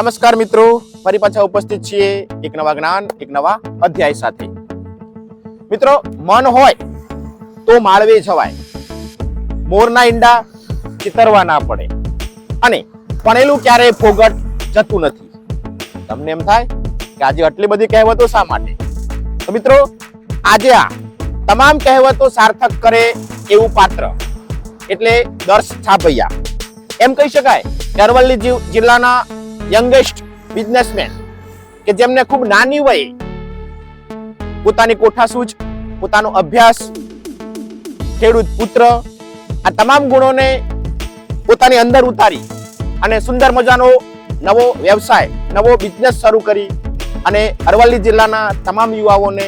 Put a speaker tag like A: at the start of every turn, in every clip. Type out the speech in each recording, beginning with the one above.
A: નમસ્કાર મિત્રો, ફરી પાછા ઉપસ્થિત છીએ એક નવા જ્ઞાન, એક નવા અધ્યાય સાથે. મિત્રો, મન હોય તો માળવે જવાય. મોરના ઈંડા ચિતરવા ના પડે. અને ભણેલું ક્યારેય ફોગટ જતું નથી. તમને એમ થાય કે આજે આટલી બધી કહેવતો શા માટે? તો મિત્રો, આજે આ તમામ કહેવતો સાર્થક કરે એવું પાત્ર. એટલે દર્શ છાપૈયા. એમ કહી શકાય અરવલ્લી જિલ્લાના યંગેસ્ટ બિઝનેસમેન કે જેમને ખૂબ નાની વયે પોતાની કોઠાસૂઝ, પોતાનો અભ્યાસ, ખેડૂત પુત્ર, આ તમામ ગુણોને પોતાની અંદર ઉતારી અને સુંદર મજાનો નવો વ્યવસાય, નવો બિઝનેસ શરૂ કરી અને અરવલ્લી જિલ્લાના તમામ યુવાઓને,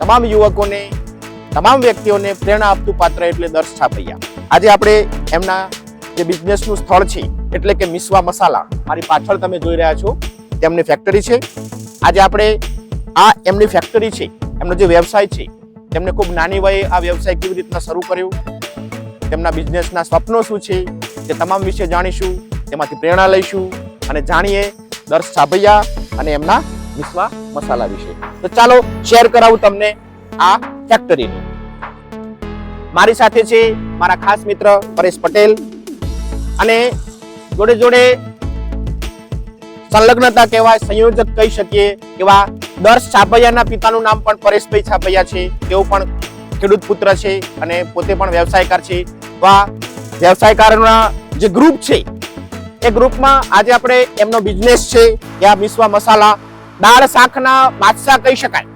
A: તમામ યુવકોને, તમામ વ્યક્તિઓને પ્રેરણા આપતું પાત્ર એટલે દર્શ છાપૈયા. આજે આપણે એમના જે બિઝનેસનું સ્થળ છે એટલે કે મિસવા મસાલા. મારી પાછળ તમે જોઈ રહ્યા છો, તેમની ફેક્ટરી છે. આજે આપણે આ એમની ફેક્ટરી છે, એમનો જે વ્યવસાય છે, તેમને ખૂબ નાની વયે આ વ્યવસાય કેવી રીતના શરૂ કર્યો, તેમના બિઝનેસના સ્વપ્નો શું છે, તે તમામ વિશે જાણીશું, તેમાંથી પ્રેરણા લઈશું અને જાણીએ દર્શ સાભૈયા અને એમના મિસવા મસાલા વિશે. તો ચાલો શેર કરાવું તમને આ ફેક્ટરીની મારી સાથે છે મારા ખાસ મિત્ર પરેશ પટેલ અને જોડે જોડે સંલગ્નતા કહેવાય, સંયોજક કહી શકીએ એવા દર્શ છાપૈયાના પિતાનું નામ પણ પરેશભાઈ છાપૈયા છે. તેઓ પણ ખેડૂત પુત્ર છે અને પોતે પણ વ્યવસાયકાર છે. વા વ્યવસાયકારોના જે ગ્રુપ છે, એ ગ્રુપમાં આજે આપણે એમનો બિઝનેસ છે કે આ મિસવા મસાલા. દાળ શાકના બાદશાહ કહી શકાય.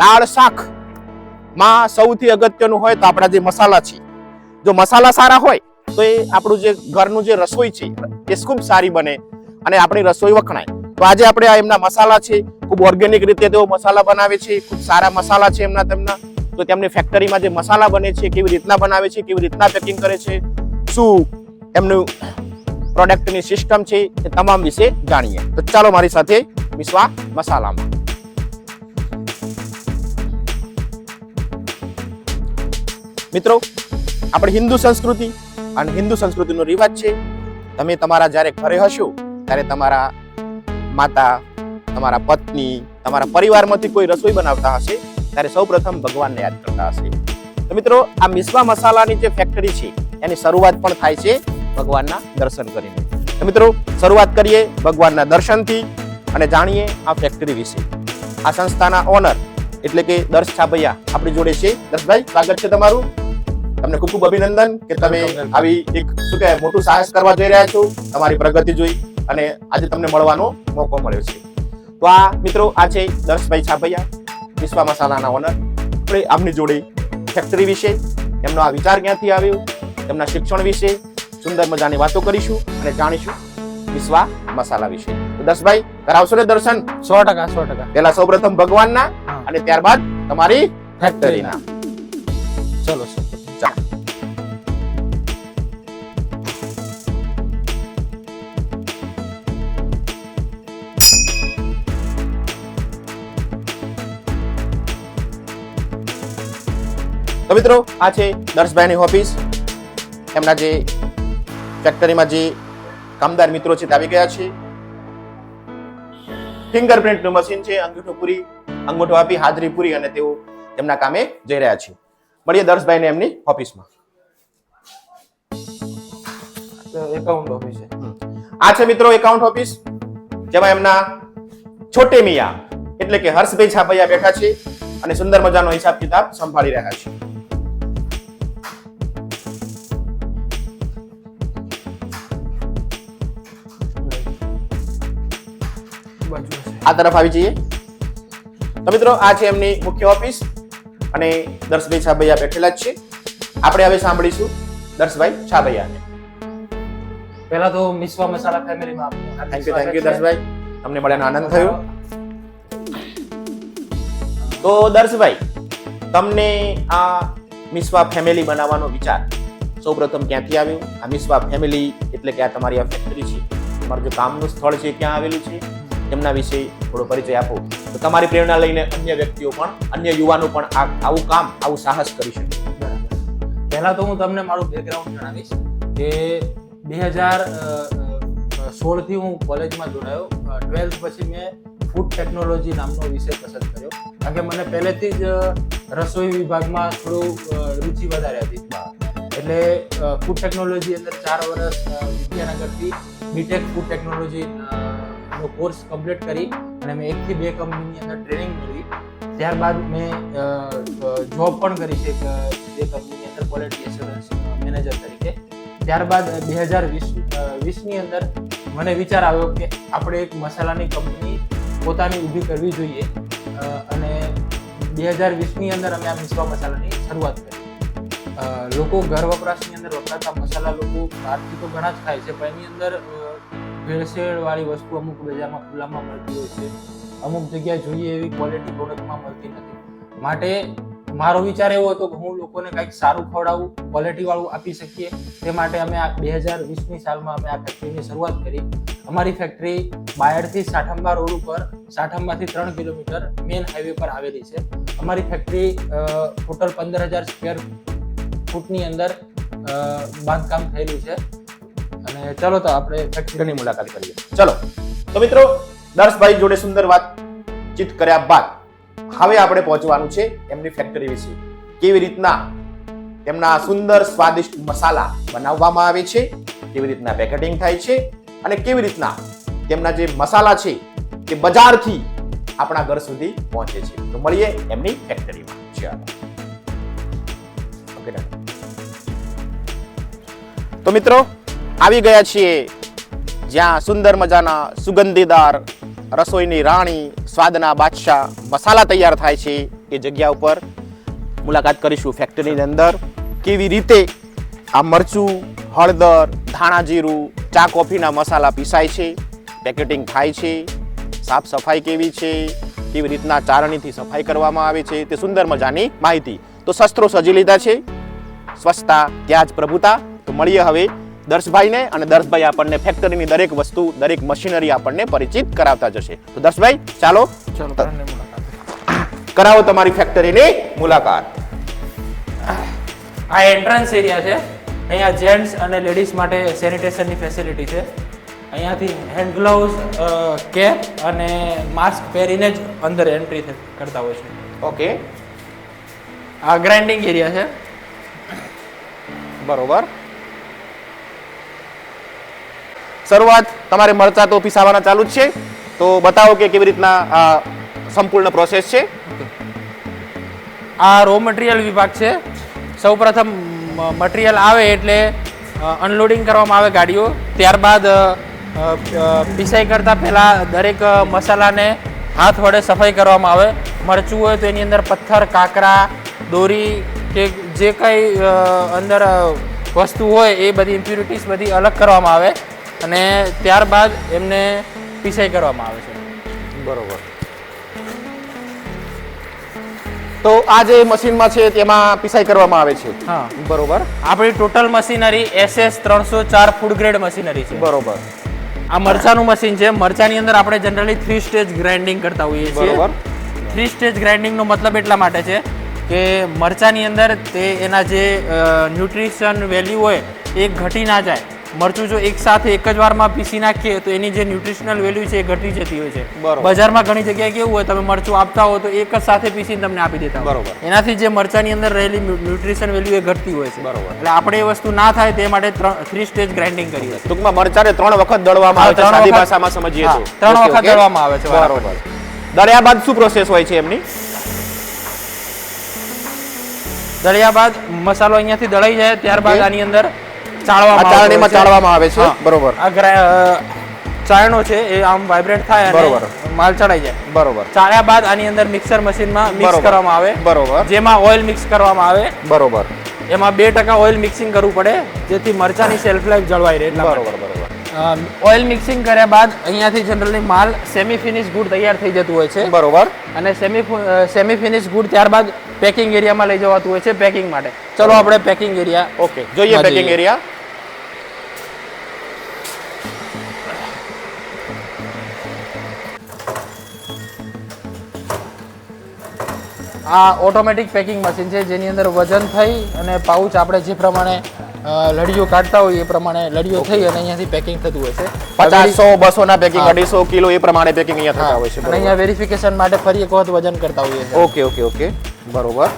A: દાળ શાકમાં સૌથી અગત્યનું હોય તો આપણા જે મસાલા છે. જો મસાલા સારા હોય તો એ આપણું જે ઘરનું જે રસોઈ છે, એ ખૂબ સારી બને અને આપણી રસોઈ વખણાય. તો આજે આપણે આ એમના મસાલા છે, ખૂબ ઓર્ગેનિક રીતે તેઓ મસાલા બનાવે છે, ખૂબ સારા મસાલા છે એમના તેમના. તો તેમની ફેક્ટરીમાં જે મસાલા બને છે, કેવી રીતના બનાવે છે, કેવી રીતના પેકિંગ કરે છે, શું એમનું પ્રોડક્ટની સિસ્ટમ છે, એ તમામ વિશે જાણીએ. તો ચાલો મારી સાથે વિશ્વા મસાલામાં. મિત્રો આપણે હિન્દુ સંસ્કૃતિ અને હિન્દુ સંસ્કૃતિનો રિવાજ છે. તમે તમારા જ્યારે ઘરે હશો, ત્યારે તમારા માતા, તમારા પત્ની, તમારા પરિવારમાંથી કોઈ રસોઈ બનાવતા હશે? ત્યારે સૌપ્રથમ ભગવાનને યાદ કરતા હશે. તો મિત્રો, આ મિસ્વા મસાલાની જે ફેક્ટરી છે, એની શરૂઆત પણ થાય છે ભગવાનના દર્શન કરીને. તો મિત્રો, શરૂઆત કરીએ ભગવાનના દર્શનથી અને જાણીએ આ ફેક્ટરી વિશે. આ સંસ્થાના ઓનર એટલે કે દર્શ છાભૈયા આપણી જોડે છે. દર્શભાઈ, સ્વાગત છે તમારું. તમને ખૂબ ખૂબ અભિનંદન કે તમે આવી એક શું કહેવાય મોટું સાહસ કરવા જઈ રહ્યા છો તમારી પ્રગતિ જોઈ અને આજે તમને મળવાનો મોકો મળ્યો છે. તો આ મિત્રો આ છે દર્શભાઈ છાભૈયા વિશ્વા મસાલાના ઓનર. આપણે આમની જોડે ફેક્ટરી વિશે એમનો આ વિચાર ક્યાંથી આવ્યો તેમના શિક્ષણ વિશે સુંદર મજાની વાતો કરીશું અને જાણીશું વિશ્વા મસાલા વિશે. તો દર્શભાઈ કરાવશો ને દર્શન?
B: સો ટકા સો ટકા.
A: પેલા સૌપ્રથમ ભગવાનના અને ત્યારબાદ તમારી ફેક્ટરીના
B: ચાલો.
A: તો મિત્રો આ છે દર્શભાઈની ઓફિસ એમના જે ફેક્ટરીમાં જે કામદાર મિત્રો છે તે આવી ગયા છે. ફિંગરપ્રિન્ટનું મશીન છે અંગૂઠો પૂરી અંગૂઠો આપી હાજરી પૂરી અને તેઓ તેમના કામે જઈ રહ્યા છે. મળીએ દર્શભાઈને એમની ઓફિસમાં
B: એકાઉન્ટ ઓફિસ
A: આ છે મિત્રો એકાઉન્ટ ઓફિસ જેમાં એમના છોટે મિયા એટલે કે હર્ષભાઈ છાપૈયા બેઠા છે અને સુંદર મજાનો હિસાબ કિતાબ સંભાળી રહ્યા છે. આ તરફ આવી જઈએ. તો મિત્રો આ છે એમની મુખ્ય ઓફિસ અને દર્શભાઈ છાબૈયા બેઠેલા જ છે. આપણે હવે સાંભળીશું દર્શભાઈ છાબૈયાને
B: પહેલા તો મિસવા મસાલા ફેમિલીમાં
A: થેન્ક યુ થેન્ક યુ દર્શભાઈ તમને મળ્યાનો આનંદ થયો. તો દર્શભાઈ તમને આ મિસવા ફેમિલી બનાવવાનો વિચાર સૌપ્રથમ ક્યાંથી આવ્યો? આ મિસવા ફેમિલી એટલે કે આ તમારી આ ફેક્ટરી છે. તમારું જે કામનું સ્થળ છે ક્યાં આવેલું છે? તેમના વિશે થોડો પરિચય આપો. તો તમારી પ્રેરણા લઈને અન્ય વ્યક્તિઓ પણ, અન્ય યુવાનો પણ આ આવું કામ, આવું સાહસ કરી શકે.
B: પહેલા તો હું તમને મારું બેકગ્રાઉન્ડ જણાવીશ કે બે હજાર સોળથી હું કોલેજમાં જોડાયો. ટ્વેલ્થ પછી મેં ફૂડ ટેકનોલોજી નામનો વિષય પસંદ કર્યો. કારણ કે મને પહેલેથી જ રસોઈ વિભાગમાં થોડું રુચિ વધારે હતી. એટલે ફૂડ ટેકનોલોજી અંદર ચાર વર્ષ વિદ્યાનગરથી બીટેક ફૂડ ટેકનોલોજી નો કોર્સ કમ્પ્લીટ કરી અને મેં એકથી બે કંપનીની અંદર ટ્રેનિંગ મેળવી ત્યારબાદ મેં જોબ પણ કરી છે બે કંપનીની અંદર ક્વોલિટી એસ્યોરન્સ મેનેજર તરીકે. ત્યારબાદ બે હજાર વીસ વીસની અંદર મને વિચાર આવ્યો કે આપણે એક મસાલાની કંપની પોતાની ઊભી કરવી જોઈએ. અને બે હજાર વીસની અંદર અમે આ મિશ્વા મસાલાની શરૂઆત કરી. લોકો ઘર વપરાશની અંદર વપરાતા મસાલા લોકો બહારથી તો ઘણા જ ખાય છે, પણ એની અંદર ભેળસેળવાળી વસ્તુ અમુક બજારમાં ખુલ્લામાં મળતી હોય છે. અમુક જગ્યાએ જોઈએ એવી ક્વોલિટી પ્રોડક્ટમાં મળતી નથી. માટે મારો વિચાર એવો હતો કે હું લોકોને કંઈક સારું ખવડાવું ક્વોલિટી વાળું આપી શકીએ. તે માટે અમે આ બે હજાર વીસની સાલમાં અમે આ ફેક્ટરીની શરૂઆત કરી. અમારી ફેક્ટરી બાયડથી સાઠંબા રોડ ઉપર, સાઠંબાથી ત્રણ કિલોમીટર મેન હાઈવે પર આવેલી છે. અમારી ફેક્ટરી ટોટલ પંદર હજાર સ્ક્વેર ફૂટની અંદર બાંધકામ થયેલું છે. અને ચલો તો આપણે ફેક્ટરીની
A: મુલાકાત કરીએ. ચલો. તો મિત્રો, દર્શભાઈ જોડે સુંદર વાતચીત કર્યા બાદ હવે આપણે પહોંચવાનું છે એમની ફેક્ટરી વિશે. કેવી રીતના તેમના સુંદર સ્વાદિષ્ટ મસાલા બનાવવામાં આવે છે, કેવી રીતના પેકેટિંગ થાય છે અને કેવી રીતના તેમના જે મસાલા છે તે બજારથી આપણા ઘર સુધી પહોંચે છે. તો મળીએ એમની ફેક્ટરીમાં ચાલો. ઓકે તો મિત્રો આવી ગયા છીએ જ્યાં સુંદર મજાના સુગંધીદાર રસોઈની રાણી, સ્વાદના બાદશાહ, મસાલા તૈયાર થાય છે એ જગ્યા ઉપર મુલાકાત કરીશું ફેક્ટરીની અંદર. કેવી રીતે આ મરચું, હળદર, ધાણા જીરું, ચા કોફીના મસાલા પીસાય છે પેકેટિંગ થાય છે, સાફ સફાઈ કેવી છે, કેવી રીતના ચારણીથી સફાઈ કરવામાં આવે છે તે સુંદર મજાની માહિતી. તો શસ્ત્રો સજી લીધા છે, સ્વચ્છતા ત્યાં જ પ્રભુતા. તો મળીએ હવે દર્શભાઈને અને દર્શભાઈ આપણને ફેક્ટરીની દરેક વસ્તુ દરેક મશીનરી આપણને પરિચિત કરાવતા જશે. તો દર્શભાઈ ચાલો.
B: ચલો
A: કરાવો તમારી ફેક્ટરીની મુલાકાત.
B: આ એન્ટ્રન્સ એરિયા છે. અહીંયા જેન્ટ્સ અને લેડીઝ માટે સેનિટેશનની ફેસિલિટી છે. અહીંયાથી હેન્ડ ગ્લોવ્સ કેપ અને માસ્ક પહેરીને જ અંદર એન્ટ્રી કરતા હોય છે.
A: ઓકે.
B: આ ગ્રાઇન્ડિંગ એરિયા છે.
A: બરોબર. શરૂઆત તમારે મરચા તો પીસાવાના ચાલુ જ છે. તો બતાવો કે કેવી રીતના આ સંપૂર્ણ પ્રોસેસ છે.
B: આ રો મટીરિયલ વિભાગ છે. સૌપ્રથમ મટીરિયલ આવે એટલે અનલોડિંગ કરવામાં આવે ગાડીઓ. ત્યારબાદ પીસાઈ કરતાં પહેલાં દરેક મસાલાને હાથ વડે સફાઈ કરવામાં આવે. મરચું હોય તો એની અંદર પથ્થર, કાંકરા, દોરી કે જે કંઈ અંદર વસ્તુ હોય એ બધી ઇમ્પ્યુરિટીઝ બધી અલગ કરવામાં આવે. અને ત્યારબાદ એમને પીસાઈ કરવામાં આવે છે.
A: બરોબર. તો આ જે મશીનમાં છે તેમાં પીસાઈ કરવામાં આવે છે?
B: હા.
A: બરોબર.
B: આપણી ટોટલ મશીનરી એસએસ ત્રણસો ચાર ફૂડ ગ્રેડ મશીનરી છે.
A: બરોબર.
B: આ મરચાનું મશીન છે. મરચાની અંદર આપણે જનરલી થ્રી સ્ટેજ ગ્રાઇન્ડિંગ કરતા હોઈએ છીએ.
A: બરોબર.
B: થ્રી સ્ટેજ ગ્રાઇન્ડિંગનો મતલબ એટલા માટે છે કે મરચાની અંદર તે એના જે ન્યુટ્રિશન વેલ્યુ હોય એ ઘટી ના જાય. મરચું જો એક સાથે એક જ વારમાં પીસી નાખીએ તો એની જે ન્યુટ્રિશનલ વેલ્યુ છે એ ઘટી જતી હોય છે. બજારમાં ઘણી જગ્યાએ કેવું હોય તમે મરચું આપતા હો તો એક જ સાથે પીસીને તમને આપી દેતા.
A: બરોબર.
B: એનાથી જે મરચાની અંદર રહેલી ન્યુટ્રિશન વેલ્યુ એ ઘટતી હોય છે.
A: બરોબર.
B: એટલે આપણે એ વસ્તુ ના થાય તે માટે થ્રી સ્ટેજ ગ્રાઇન્ડિંગ કરીએ
A: ટૂંકમાં મરચાને ત્રણ વખત દળવામાં આવે છે સાદી ભાષામાં સમજીએ તો.
B: ત્રણ વખત. દળવામાં આવે છે
A: બરોબર. દળ્યા બાદ શું પ્રોસેસ હોય છે એમની?
B: દળ્યા બાદ મસાલો અહીંયાથી દળાઈ જાય ત્યારબાદ આની અંદર ચાળવામાં
A: ચાળણીમાં ચાળવામાં આવે છે. બરોબર.
B: ગ્રા- છે એ આમ વાઇબ્રેટ થાય
A: બરોબર.
B: માલ ચડાઈ જાય.
A: બરોબર.
B: ચાળ્યા બાદ આની અંદર મિક્સર મશીનમાં મિક્સ કરવામાં આવે.
A: બરોબર.
B: જેમાં ઓઇલ મિક્સ કરવામાં આવે.
A: બરોબર.
B: એમાં બે ટકા ઓઇલ મિક્સિંગ કરવું પડે જેથી મરચાની સેલ્ફ લાઈફ જળવાઈ રહે
A: બરોબર બરોબર.
B: ઓઇલ મિક્સિંગ કર્યા બાદ અહીંયાથી જનરલી માલ સેમી ફિનિશ ગુડ તૈયાર થઈ જતું હોય છે.
A: બરોબર.
B: અને સેમી સેમી ફિનિશ ગુડ ત્યારબાદ પેકિંગ એરિયામાં લઈ જવાતું હોય છે પેકિંગ માટે. ચલો આપણે પેકિંગ એરિયા
A: ઓકે જોઈએ પેકિંગ એરિયા.
B: આ ઓટોમેટિક પેકિંગ મશીન છે જેની અંદર વજન થઈ અને પાઉચ આપણે જે પ્રમાણે લડીઓ કાઢતા હોય એ પ્રમાણે લડીઓ થઈ અને અહીંયાથી પેકિંગ થતું હોય છે.
A: પચાસો બસો ના પેકિંગ અઢીસો કિલો એ પ્રમાણે પેકિંગ અહીંયા થતા હોય છે
B: અને અહીંયા વેરિફિકેશન માટે ફરી એક વખત વજન કરતા હોઈએ છીએ.
A: Okay okay okay. બરોબર.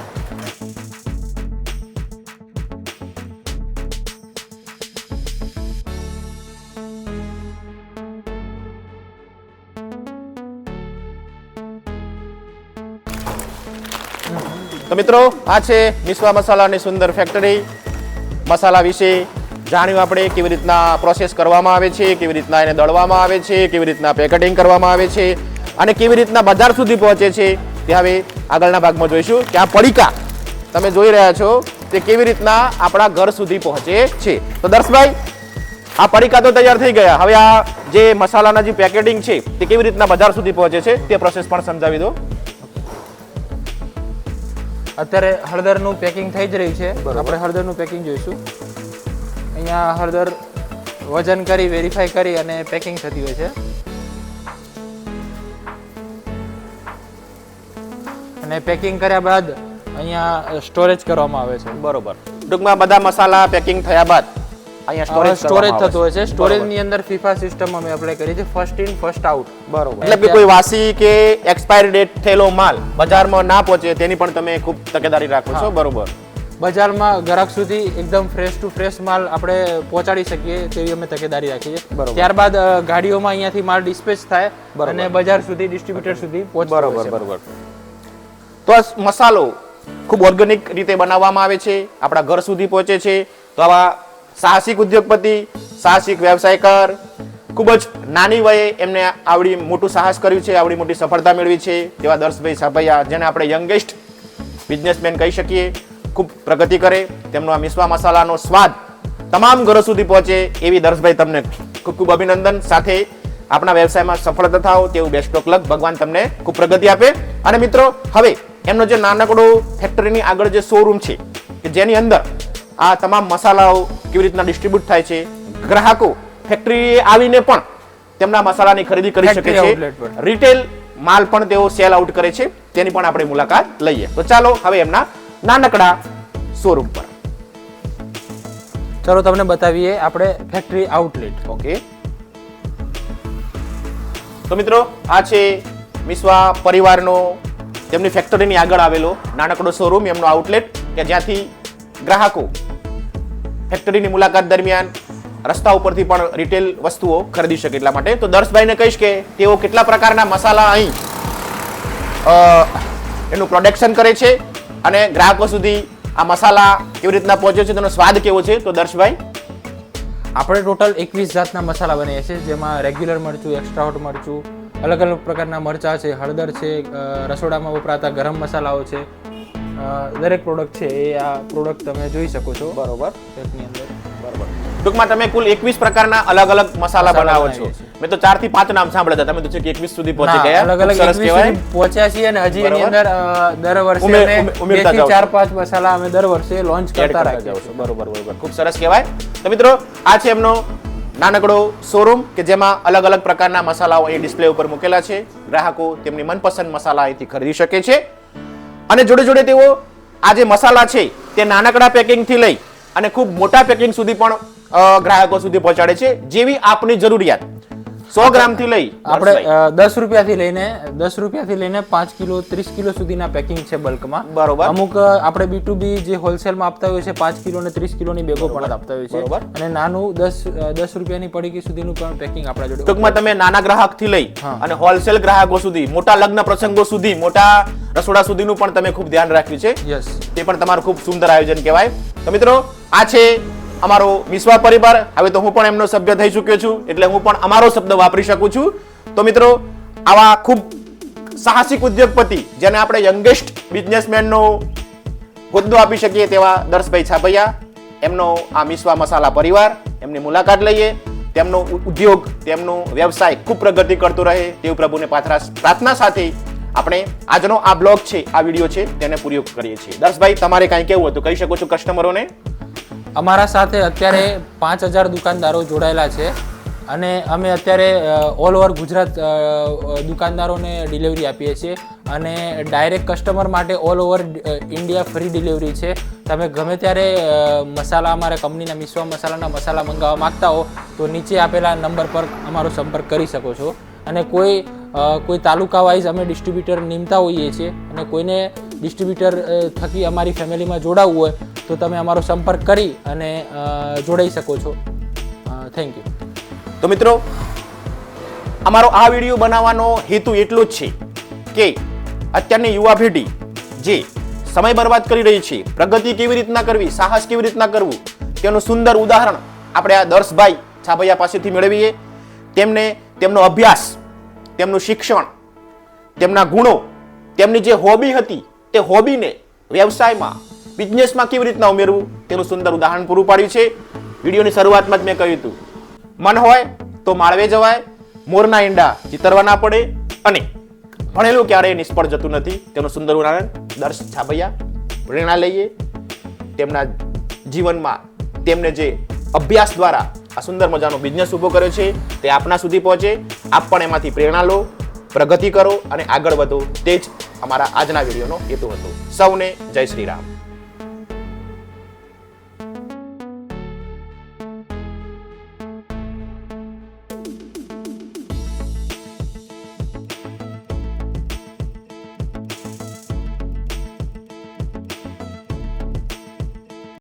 A: તો મિત્રો, આ છે મિશ્વા મસાલાની સુંદર ફેક્ટરી મસાલા વિશે જાણ્યું આપણે કેવી રીતના પ્રોસેસ કરવામાં આવે છે, કેવી રીતના એને દળવામાં આવે છે, કેવી રીતના પેકેટિંગ કરવામાં આવે છે, અને કેવી રીતના બજાર સુધી પહોંચે છે. તે હવે આગળના ભાગમાં જોઈશું કે આ પડીકા તમે જોઈ રહ્યા છો તે કેવી રીતના આપણા ઘર સુધી પહોંચે છે. તો દર્શભાઈ આ પડીકા તો તૈયાર થઈ ગયા. હવે આ જે મસાલાના જે પેકેટિંગ છે તે કેવી રીતના બજાર સુધી પહોંચે છે તે પ્રોસેસ પણ સમજાવી દો.
B: અત્યારે હળદરનું પેકિંગ થઈ જ રહ્યું છે. આપણે હળદરનું પેકિંગ જોઈશું. અહીંયા હળદર વજન કરી વેરીફાઈ કરી અને પેકિંગ થતી હોય છે. અને પેકિંગ કર્યા બાદ અહીંયા સ્ટોરેજ કરવામાં આવે છે.
A: બરોબર. ટૂંકમાં બધા મસાલા પેકિંગ થયા બાદ અહીંયા સ્ટોરેજ
B: સ્ટોરેજ થતો હોય છે. સ્ટોરેજની અંદર ફીફા સિસ્ટમ અમે એપ્લાય કરી છે. ફર્સ્ટ ઇન ફર્સ્ટ આઉટ
A: બરોબર. એટલે કે કોઈ વાસી કે એક્સપાયરી ડેટ થયેલો માલ બજારમાં ના પહોંચે તેની પણ તમે ખૂબ તકેદારી રાખો છો. બરોબર.
B: બજારમાં ગ્રાહક સુધી એકદમ ફ્રેશ ટુ ફ્રેશ માલ આપણે પહોંચાડી શકીએ તેવી અમે તકેદારી રાખીએ છીએ. ત્યારબાદ ગાડીઓમાં અહીંયાથી માલ ડિસ્પેચ થાય અને બજાર સુધી ડિસ્ટ્રીબ્યુટર સુધી પહોંચતો હોય
A: બરોબર બરોબર. તો આ મસાલો ખૂબ ઓર્ગેનિક રીતે બનાવવામાં આવે છે. આપણા ઘર સુધી પહોંચે છે. તો આવા સાહસિક ઉદ્યોગપતિ, સાહસિક વ્યવસાયકાર ખૂબ જ નાની વયે એમને આવડી મોટું સાહસ કર્યું છે, આવડી મોટી સફળતા મેળવી છે. તેવા દર્શભાઈ સાભૈયા જેને આપણે યંગેસ્ટ બિઝનેસમેન કહી શકીએ, ખૂબ પ્રગતિ કરે. તેમનો આ મિસવા મસાલાનો સ્વાદ તમામ ઘરો સુધી પહોંચે એવી દર્શભાઈ તમને ખૂબ ખૂબ અભિનંદન. સાથે આપણા વ્યવસાયમાં સફળ થાઓ તેવું બેસ્ટ ઓફ લક ભગવાન તમને ખૂબ પ્રગતિ આપે. અને મિત્રો, હવે એમનો જે નાનકડો ફેક્ટરીની આગળ જે શોરૂમ છે કે જેની અંદર આ તમામ મસાલાઓ કેવી રીતના ડિસ્ટ્રીબ્યુટ થાય છે ગ્રાહકો ફેક્ટરી આવીને પણ તેમના મસાલાની ખરીદી કરી શકે છે. રિટેલ માલ પણ તેઓ સેલ આઉટ કરે છે. તેની પણ આપણે મુલાકાત લઈએ. તો ચાલો હવે એમના નાનકડા શોરૂમ પર.
B: ચલો તમને બતાવીએ આપણે ફેક્ટરી આઉટલેટ
A: ઓકે તો મિત્રો આ છે મિશ્વા પરિવારનો તેમની ફેક્ટરીની આગળ આવેલો નાનકડો શોરૂમ એમનો આઉટલેટ કે જ્યાંથી ગ્રાહકો ફેક્ટરીની મુલાકાત દરમિયાન રસ્તા ઉપરથી પણ રિટેલ વસ્તુઓ ખરીદી શકે એટલા માટે. તો દર્શભાઈને કહીશ કે તેઓ કેટલા પ્રકારના મસાલા અહીં એનું પ્રોડક્શન કરે છે અને ગ્રાહકો સુધી આ મસાલા કેવી રીતના પહોંચે છે, તેનો સ્વાદ કેવો છે? તો દર્શભાઈ
B: આપણે ટોટલ એકવીસ જાતના મસાલા બનાવીએ છીએ જેમાં રેગ્યુલર મરચું એક્સ્ટ્રા હોટ મરચું અલગ અલગ પ્રકારના મરચાં છે હળદર છે રસોડામાં વપરાતા ગરમ મસાલાઓ છે. દરેક પ્રોડક્ટ છે એ આ પ્રોડક્ટ તમે જોઈ શકો છો.
A: બરોબર.
B: પેકની અંદર.
A: બરોબર. ટૂંકમાં તમે કુલ એકવીસ પ્રકારના અલગ અલગ મસાલા બનાવો છો. મેં તો ચારથી પાંચ નામ સાંભળ્યા હતા. તમે તો છે એકવીસ સુધી પહોંચી ગયા.
B: અલગ અલગ
A: સરસ કહેવાય.
B: પહોંચ્યા છીએ અને હજી એની અંદર દર વર્ષે અમે
A: બેથી
B: ચાર પાંચ મસાલા અમે દર વર્ષે લોન્ચ કરતા રાખીએ
A: જાઓ બરોબર બરોબર. ખૂબ સરસ કહેવાય. તો મિત્રો આ છે એમનો નાનકડો શોરૂમ કે જેમાં અલગ અલગ પ્રકારના મસાલાઓ એ ડિસ્પ્લે ઉપર મૂકેલા છે. ગ્રાહકો તેમની મનપસંદ મસાલા અહીંથી ખરીદી શકે છે. અને જોડે જોડે તેઓ આ જે મસાલા છે તે નાનકડા પેકિંગથી લઈ અને ખૂબ મોટા પેકિંગ સુધી પણ ગ્રાહકો સુધી પહોંચાડે છે. જેવી આપની જરૂરિયાત. સો ગ્રામથી લઈ
B: આપણે દસ દસ રૂપિયાથી લઈને દસ રૂપિયાથી લઈને પાંચ કિલો ત્રીસ કિલો સુધીના પેકિંગ છે બલ્કમાં
A: બરોબર.
B: અમુક આપણે બી ટુ બી જે હોલસેલમાં આપતા હોય છે પાંચ કિલો અને ત્રીસ કિલોની બેગો પણ આપતા હોય છે અને નાનું દસ દસ રૂપિયાની પડીકી સુધીનું પણ પેકિંગ આપણા જોડે
A: ટૂંકમાં તમે નાના ગ્રાહકથી લઈ અને હોલસેલ ગ્રાહકો સુધી મોટા લગ્ન પ્રસંગો સુધી મોટા રસોડા સુધીનું પણ તમે ખૂબ ધ્યાન રાખ્યું છે.
B: યસ
A: તે પણ તમારું ખૂબ સુંદર આયોજન કહેવાય. તો મિત્રો આ છે અમારો મિસ્વા પરિવાર, હવે તો હું પણ એમનો સભ્ય થઈ ચૂક્યો છું, એટલે હું પણ અમારો શબ્દ વાપરી શકું છું. તો મિત્રો, આવા ખૂબ સાહસિક ઉદ્યોગપતિ, જેને આપણે યંગેસ્ટ બિઝનેસમેનનો હોદ્દો આપી શકીએ તેવા દર્શભાઈ છાપૈયા, એમનો આ મિશ્વા મસાલા પરિવાર, એમની મુલાકાત લઈએ. તેમનો ઉદ્યોગ, તેમનો વ્યવસાય ખૂબ પ્રગતિ કરતો રહે. તેવું પ્રભુને પાથરા પ્રાર્થના સાથે આપણે આજનો આ બ્લોગ છે, આ વીડિયો છે, તેને પૂરો કરીએ છીએ. દર્શભાઈ, તમારે કાંઈ કેવું હતું? કહી શકો છો કસ્ટમરોને
B: અમારા સાથે અત્યારે પાંચ હજાર દુકાનદારો જોડાયેલા છે અને અમે અત્યારે ઓલ ઓવર ગુજરાત દુકાનદારોને ડિલિવરી આપીએ છીએ અને ડાયરેક્ટ કસ્ટમર માટે all over India free delivery છે. તમે ગમે ત્યારે મસાલા અમારા કંપનીના મિશ્વા મસાલાના મસાલા મંગાવવા માંગતા હો, તો નીચે આપેલા નંબર પર અમારો સંપર્ક કરી શકો છો. અને કોઈ કોઈ તાલુકા વાઇઝ અમે ડિસ્ટ્રીબ્યુટર નીમતા હોઈએ છીએ અને કોઈને ડિસ્ટ્રીબ્યુટર થકી અમારી ફેમિલીમાં જોડાવવું હોય તો તમે અમારો સંપર્ક કરી અને જોડાઈ શકો છો. થેન્ક યુ
A: તો મિત્રો, અમારો આ વીડિયો બનાવવાનો હેતુ એટલો જ છે કે અત્યારની યુવા પેઢી જે સમય બરબાદ કરી રહી છે, પ્રગતિ કેવી રીતના કરવી, સાહસ કેવી રીતના કરવું, તેનું સુંદર ઉદાહરણ આપણે આ દર્શભાઈ છાભૈયા પાસેથી મેળવીએ. તેમને તેમનો અભ્યાસ, તેમનું શિક્ષણ, તેમના ગુણો, તેમની જે હોબી હતી તે હોબીને વ્યવસાયમાં બિઝનેસમાં કેવી રીતના ઉમેરવું? તેનું સુંદર ઉદાહરણ પૂરું પાડ્યું છે. વિડીયોની શરૂઆતમાં જ મેં કહ્યું હતું, મન હોય તો માળવે જવાય, મોરના ઈંડા ચિતરવા ના પડે અને ભણેલું ક્યારેય નિષ્ફળ જતું નથી. તેનું સુંદર ઉદાહરણ દર્શ છાપૈયા, પ્રેરણા લઈએ. તેમના જીવનમાં તેમને જે અભ્યાસ દ્વારા આ સુંદર મજાનો બિઝનેસ ઊભો કર્યો છે, તે આપના સુધી પહોંચે. આપ પણ એમાંથી પ્રેરણા લો, પ્રગતિ કરો અને આગળ વધો. તે જ અમારા આજના વિડીયોનો હેતુ હતો. સૌને જય શ્રી રામ.